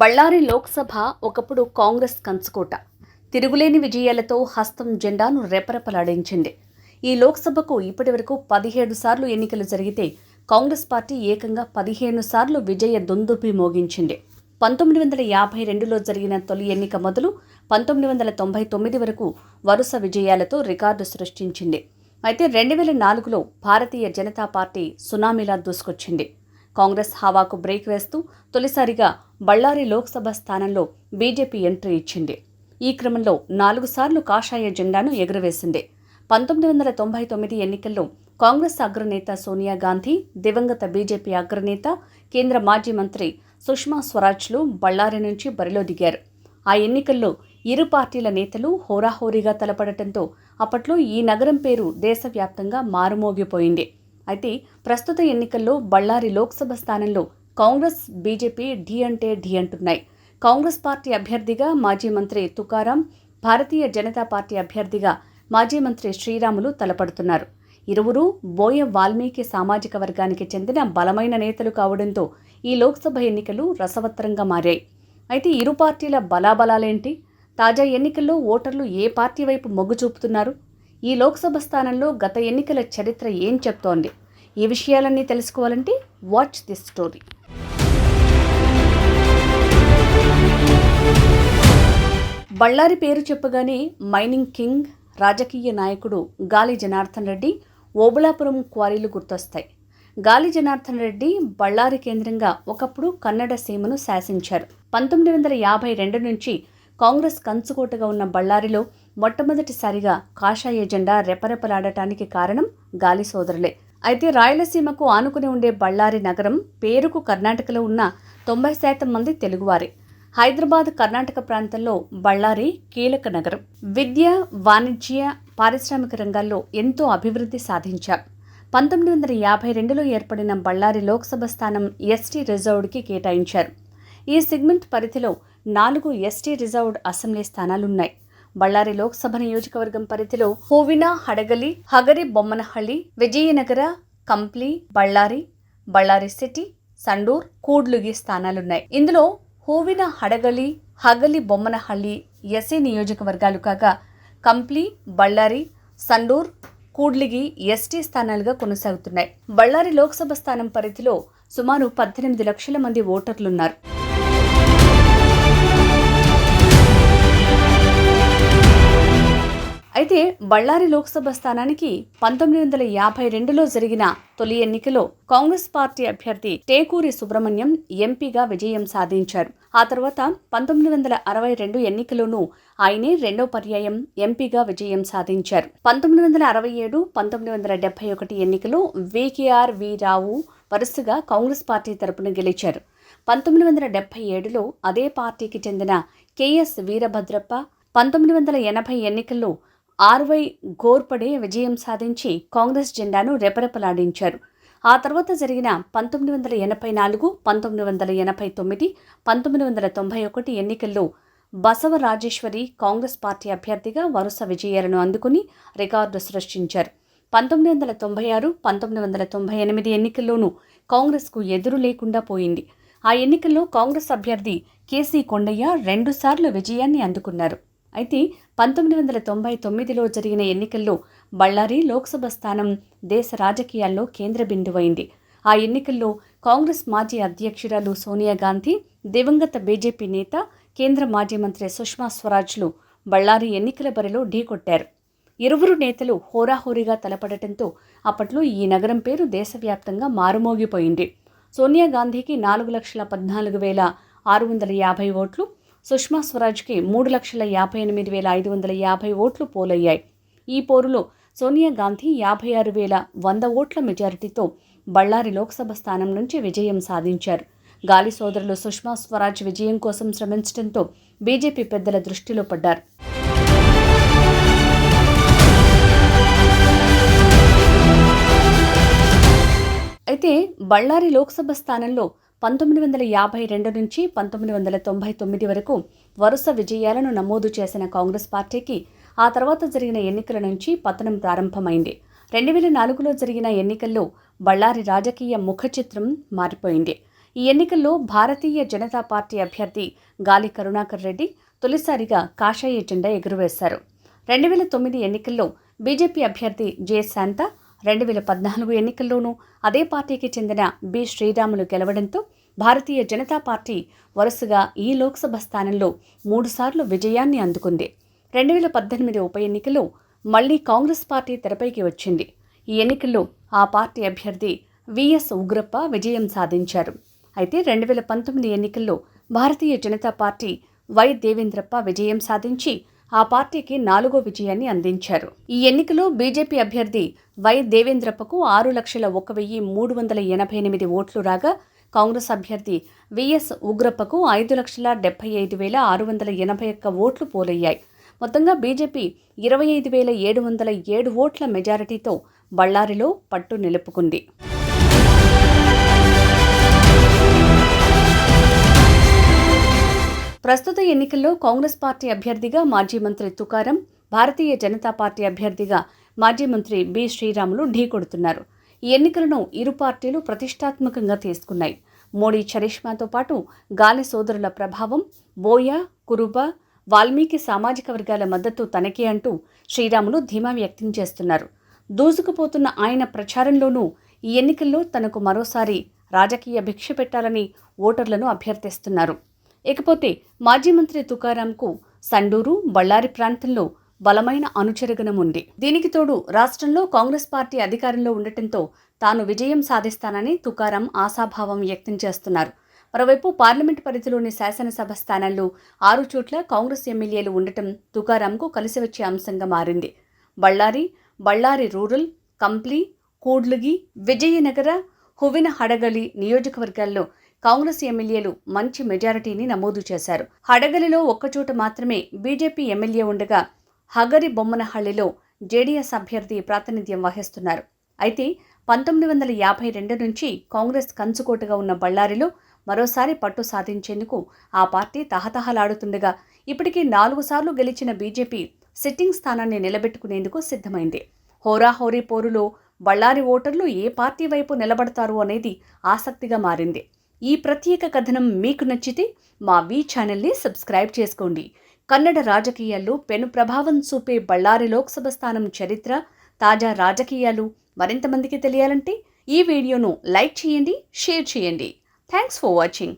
బళ్ళారి లోక్సభ ఒకప్పుడు కాంగ్రెస్ కంచుకోట. తిరుగులేని విజయాలతో హస్తం జెండాను రెపరెపలాడించింది. ఈ లోక్సభకు ఇప్పటివరకు పదిహేడు సార్లు ఎన్నికలు జరిగితే కాంగ్రెస్ పార్టీ ఏకంగా పదిహేను సార్లు విజయ దుందుపి మోగించింది. పంతొమ్మిది వందల యాభై రెండులో జరిగిన తొలి ఎన్నిక మొదలు పంతొమ్మిది వందల తొంభై తొమ్మిది వరకు వరుస విజయాలతో రికార్డు సృష్టించింది. అయితే రెండు వేల నాలుగులో భారతీయ జనతా పార్టీ సునామీలా దూసుకొచ్చింది. కాంగ్రెస్ హవాకు బ్రేక్ వేస్తూ తొలిసారిగా బళ్ళారి లోక్సభ స్థానంలో బీజేపీ ఎంట్రీ ఇచ్చింది. ఈ క్రమంలో నాలుగు సార్లు కాషాయ జెండాను ఎగురవేసింది. పంతొమ్మిది వందల తొంభై తొమ్మిది ఎన్నికల్లో కాంగ్రెస్ అగ్రనేత సోనియా గాంధీ దివంగత బీజేపీ అగ్రనేత కేంద్ర మాజీ మంత్రి సుష్మా స్వరాజ్లు బళ్ళారి నుంచి బరిలో దిగారు. ఆ ఎన్నికల్లో ఇరు పార్టీల నేతలు హోరాహోరీగా తలపడటంతో అప్పట్లో ఈ నగరం పేరు దేశవ్యాప్తంగా మారుమోగిపోయింది. అయితే ప్రస్తుత ఎన్నికల్లో బళ్ళారి లోక్సభ స్థానంలో కాంగ్రెస్ బీజేపీ ఢీ అంటే ఢీ అంటున్నాయి. కాంగ్రెస్ పార్టీ అభ్యర్థిగా మాజీ మంత్రి తుకారాం భారతీయ జనతా పార్టీ అభ్యర్థిగా మాజీ మంత్రి శ్రీరాములు తలపడుతున్నారు. ఇరువురు బోయ వాల్మీకి సామాజిక వర్గానికి చెందిన బలమైన నేతలు కావడంతో ఈ లోక్సభ ఎన్నికలు రసవత్తరంగా మారాయి. అయితే ఇరు పార్టీల బలాబలాలేంటి? తాజా ఎన్నికల్లో ఓటర్లు ఏ పార్టీ వైపు మొగ్గు చూపుతున్నారు? ఈ లోక్సభ స్థానంలో గత ఎన్నికల చరిత్ర ఏం చెప్తోంది? ఈ విషయాలన్నీ తెలుసుకోవాలంటే వాచ్ దిస్ స్టోరీ. బళ్ళారి పేరు చెప్పగానే మైనింగ్ కింగ్ రాజకీయ నాయకుడు గాలి జనార్దన్ రెడ్డి ఓబులాపురం క్వారీలు గుర్తొస్తాయి. గాలి జనార్దన్ రెడ్డి బళ్ళారి కేంద్రంగా ఒకప్పుడు కన్నడ సీమను శాసించారు. పంతొమ్మిది వందల యాభై రెండు నుంచి కాంగ్రెస్ కంచుకోటగా ఉన్న బళ్ళారిలో మొట్టమొదటిసారిగా కాషాయ జెండా రెపరెపలాడటానికి కారణం గాలి సోదరులే. అయితే రాయలసీమకు ఆనుకుని ఉండే బళ్ళారి నగరం పేరుకు కర్ణాటకలో ఉన్న తొంభై శాతం మంది తెలుగువారే. హైదరాబాద్ కర్ణాటక ప్రాంతంలో బళ్ళారి కీలక నగరం. విద్య వాణిజ్య పారిశ్రామిక రంగాల్లో ఎంతో అభివృద్ధి సాధించారు పంతొమ్మిది వందల యాభై రెండులో ఏర్పడిన బళ్ళారి లోక్సభ స్థానం ఎస్టీ రిజర్వ్డ్కి కేటాయించారు. ఈ సెగ్మెంట్ పరిధిలో నాలుగు ఎస్టీ రిజర్వ్డ్ అసెంబ్లీ స్థానాలున్నాయి. బళ్ళారి లోక్సభ నియోజకవర్గం పరిధిలో ಹೂವಿನ హడగలి హగరి బొమ్మనహళ్ళి విజయనగర కంప్లీ బళ్ళారి బళ్ళారి సిటీ సండూర్ కూడ్లుగి స్థానాలున్నాయి. ఇందులో హూవిన హడగలి హగలి బొమ్మనహళ్ళి ఎస్ఏ నియోజకవర్గాలు కాగా కంప్లీ బళ్ళారి సండూర్ కూడ్లిగి ఎస్టీ స్థానాలుగా కొనసాగుతున్నాయి. బళ్ళారి లోక్సభ స్థానం పరిధిలో సుమారు పద్దెనిమిది లక్షల మంది ఓటర్లున్నారు. అయితే బళ్ళారి లోక్సభ స్థానానికి పంతొమ్మిది వందల యాభై రెండులో జరిగిన తొలి ఎన్నికలో కాంగ్రెస్ పార్టీ అభ్యర్థి టేకూరి సుబ్రహ్మణ్యం ఎంపీగా విజయం సాధించారు. ఆ తర్వాత పంతొమ్మిది వందల అరవై రెండు ఎన్నికలోనూ ఆయనే రెండో పర్యాయం ఎంపీగా విజయం సాధించారు. పంతొమ్మిది వందల అరవై ఏడు పంతొమ్మిది వందల డెబ్బై ఒకటి ఎన్నికలో వికేఆర్ వి రావు వరుసగా కాంగ్రెస్ పార్టీ తరపున గెలిచారు. పంతొమ్మిది వందల డెబ్బై ఏడులో అదే పార్టీకి చెందిన కెఎస్ వీరభద్రప్ప పంతొమ్మిది వందల ఎనభై ఎన్నికల్లో ఆర్వై గోర్పడే విజయం సాధించి కాంగ్రెస్ జెండాను రెపరెపలాడించారు. ఆ తర్వాత జరిగిన పంతొమ్మిది వందల ఎనభై నాలుగు పంతొమ్మిది వందల ఎనభై తొమ్మిది పంతొమ్మిది వందల తొంభై ఒకటి ఎన్నికల్లో బసవ రాజేశ్వరి కాంగ్రెస్ పార్టీ అభ్యర్థిగా వరుస విజయాలను అందుకుని రికార్డు సృష్టించారు. పంతొమ్మిది వందల తొంభై ఆరు పంతొమ్మిది వందల తొంభై ఎనిమిది ఎన్నికల్లోనూ కాంగ్రెస్కు ఎదురు లేకుండా పోయింది. ఆ ఎన్నికల్లో కాంగ్రెస్ అభ్యర్థి కేసీ కొండయ్య రెండుసార్లు విజయాన్ని అందుకున్నారు. అయితే పంతొమ్మిది వందల తొంభై తొమ్మిదిలో జరిగిన ఎన్నికల్లో బళ్ళారి లోక్సభ స్థానం దేశ రాజకీయాల్లో కేంద్ర బిందువైంది. ఆ ఎన్నికల్లో కాంగ్రెస్ మాజీ అధ్యక్షురాలు సోనియా గాంధీ దివంగత బీజేపీ నేత కేంద్ర మాజీ మంత్రి సుష్మా స్వరాజ్లు బళ్ళారి ఎన్నికల బరిలో ఢీకొట్టారు ఇరువురు నేతలు హోరాహోరీగా తలపడటంతో అప్పట్లో ఈ నగరం పేరు దేశవ్యాప్తంగా మారుమోగిపోయింది. సోనియా గాంధీకి నాలుగు లక్షల పద్నాలుగు వేల ఆరు వందల యాభై ఓట్లు సుష్మా స్వరాజ్కి మూడు లక్షల యాభై ఎనిమిది వేల ఐదు వందల యాభై ఓట్లు పోలయ్యాయి. ఈ పోరులో సోనియా గాంధీ యాభై ఆరు వేల వంద ఓట్ల మెజారిటీతో బళ్ళారి లోక్సభ స్థానం నుంచి విజయం సాధించారు. గాలి సోదరులు సుష్మా స్వరాజ్ విజయం కోసం శ్రమించడంతో బీజేపీ పెద్దల దృష్టిలో పడ్డారు. అయితే బళ్ళారి లోక్సభ స్థానంలో పంతొమ్మిది వందల యాభై రెండు నుంచి పంతొమ్మిది వందల తొంభై తొమ్మిది వరకు వరుస విజయాలను నమోదు చేసిన కాంగ్రెస్ పార్టీకి ఆ తర్వాత జరిగిన ఎన్నికల నుంచి పతనం ప్రారంభమైంది. రెండు వేల నాలుగులో జరిగిన ఎన్నికల్లో బళ్ళారి రాజకీయ ముఖచిత్రం మారిపోయింది. ఈ ఎన్నికల్లో భారతీయ జనతా పార్టీ అభ్యర్థి గాలి కరుణాకర్ రెడ్డి తొలిసారిగా కాషాయ జెండా ఎగురవేశారు. రెండు వేల తొమ్మిది ఎన్నికల్లో బీజేపీ అభ్యర్థి జె శాంత రెండు వేల పద్నాలుగు ఎన్నికల్లోనూ అదే పార్టీకి చెందిన బి. శ్రీరాములు గెలవడంతో భారతీయ జనతా పార్టీ వరుసగా ఈ లోక్సభ స్థానంలో మూడుసార్లు విజయాన్ని అందుకుంది. రెండు వేల పద్దెనిమిది ఉప ఎన్నికలో మళ్ళీ కాంగ్రెస్ పార్టీ తెరపైకి వచ్చింది. ఈ ఎన్నికల్లో ఆ పార్టీ అభ్యర్థి విఎస్ ఉగ్రప్ప విజయం సాధించారు. అయితే రెండు వేల పంతొమ్మిది ఎన్నికల్లో భారతీయ జనతా పార్టీ వై. దేవేంద్రప్ప విజయం సాధించి ఆ పార్టీకి నాలుగో విజయాన్ని అందించారు. ఈ ఎన్నికలో బీజేపీ అభ్యర్థి వై దేవేంద్రప్పకు ఆరు లక్షల ఒక వెయ్యి మూడు వందల ఎనభై ఎనిమిది ఓట్లు రాగా కాంగ్రెస్ అభ్యర్థి విఎస్ ఉగ్రప్పకు ఐదు లక్షల డెబ్బై ఐదు వేల ఆరు వందల ఎనభై ఒక్క ఓట్లు పోలయ్యాయి. మొత్తంగా బీజేపీ ఇరవై ఐదు వేల ఏడు వందల ఏడు ఓట్ల మెజారిటీతో బళ్ళారిలో పట్టు నిలుపుకుంది. ప్రస్తుత ఎన్నికల్లో కాంగ్రెస్ పార్టీ అభ్యర్థిగా మాజీ మంత్రి తుకారం భారతీయ జనతా పార్టీ అభ్యర్థిగా మాజీ మంత్రి బి. శ్రీరాములు ఢీకొడుతున్నారు ఈ ఎన్నికలను ఇరు పార్టీలు ప్రతిష్టాత్మకంగా తీసుకున్నాయి. మోడీ చరిష్మాతో పాటు గాలి సోదరుల ప్రభావం బోయా కురుబ వాల్మీకి సామాజిక వర్గాల మద్దతు తనకే అంటూ శ్రీరాములు ధీమా వ్యక్తం చేస్తున్నారు. దూసుకుపోతున్న ఆయన ప్రచారంలోనూ ఈ ఎన్నికల్లో తనకు మరోసారి రాజకీయ భిక్ష పెట్టాలని ఓటర్లను అభ్యర్థిస్తున్నారు. ఇకపోతే మాజీ మంత్రి తుకారాంకు సండూరు బళ్ళారి ప్రాంతంలో బలమైన అనుచరగణం ఉంది. దీనికి తోడు రాష్ట్రంలో కాంగ్రెస్ పార్టీ అధికారంలో ఉండటంతో తాను విజయం సాధిస్తానని తుకారాం ఆశాభావం వ్యక్తం చేస్తున్నారు. మరోవైపు పార్లమెంట్ పరిధిలోని శాసనసభ స్థానాల్లో ఆరు చోట్ల కాంగ్రెస్ ఎమ్మెల్యేలు ఉండటం తుకారాంకు కలిసి వచ్చే అంశంగా మారింది. బళ్ళారి బళ్ళారి రూరల్ కంప్లీ కూడ్లుగి విజయనగర హువిన హడగలి నియోజకవర్గాల్లో కాంగ్రెస్ ఎమ్మెల్యేలు మంచి మెజారిటీని నమోదు చేశారు. హడగలిలో ఒక్కచోట మాత్రమే బీజేపీ ఎమ్మెల్యే ఉండగా హగరి బొమ్మనహళ్ళిలో జేడీఎస్ అభ్యర్థి ప్రాతినిధ్యం వహిస్తున్నారు. అయితే పంతొమ్మిది వందల యాభై రెండు నుంచి కాంగ్రెస్ కంచుకోటగా ఉన్న బళ్ళారిలో మరోసారి పట్టు సాధించేందుకు ఆ పార్టీ తహతహలాడుతుండగా ఇప్పటికీ నాలుగు సార్లు గెలిచిన బీజేపీ సిట్టింగ్ స్థానాన్ని నిలబెట్టుకునేందుకు సిద్ధమైంది. హోరాహోరీ పోరులో బళ్ళారి ఓటర్లు ఏ పార్టీ వైపు నిలబడతారు అనేది ఆసక్తిగా మారింది. ఈ ప్రత్యేక కథనం మీకు నచ్చితే మా వి ఛానల్ని సబ్స్క్రైబ్ చేసుకోండి. కన్నడ రాజకీయాల్లో పెను ప్రభావం చూపే బళ్ళారి లోక్సభ స్థానం చరిత్ర తాజా రాజకీయాలు మరింత మందికి తెలియాలంటే ఈ వీడియోను లైక్ చేయండి షేర్ చేయండి. Thanks for watching.